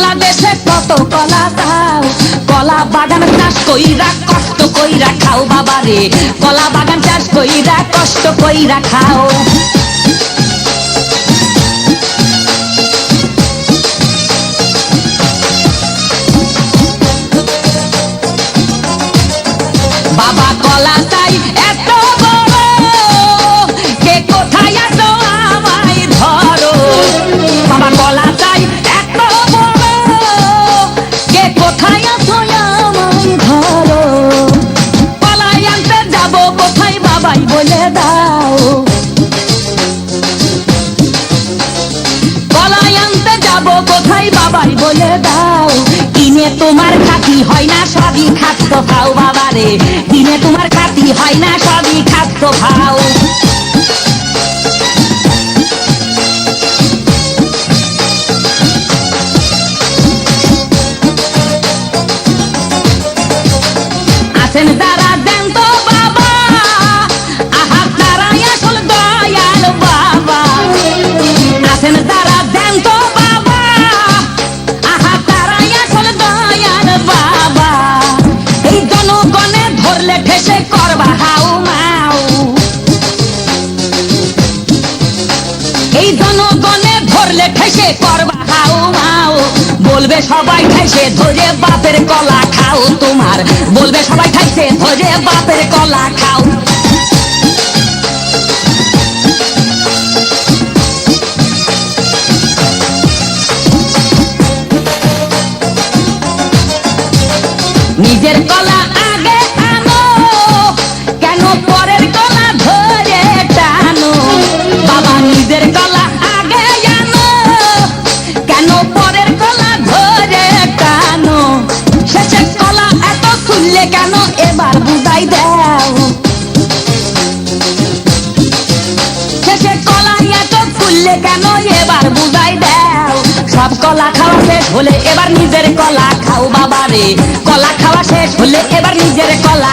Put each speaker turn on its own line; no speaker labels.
বাংলাদেশে কত কলা দাও কলা বাগান চাষ কইরা কষ্ট কইরা খাও বাবারে। কলা বাগান চাষ কইরা কষ্ট কইরা খাও। বলে দাও। তোমার খাতি হয় না সবই খাদ্য খাও বাবা রে কিনে তোমার খাতি হয় না সবই খাদ্য খাও আছেন যারা এই জনগণে ধরলে ঠেসে করবা হাউ মাউ বলবে সবাই ঠেসে, ধরে বাপের কলা খাও তোমার। বলবে সবাই ঠেসে, ধরে বাপের কলা খাও। নিজের কলা খুললে কেন এবার বুঝাই দেও? শেষে কলা এত খুললে কেন এবার বুঝাই দেও? সব কলা খাওয়া শেষ হলে এবার নিজের কলা খাও বাবা রে কলা খাওয়া শেষ হলে এবার নিজের কলা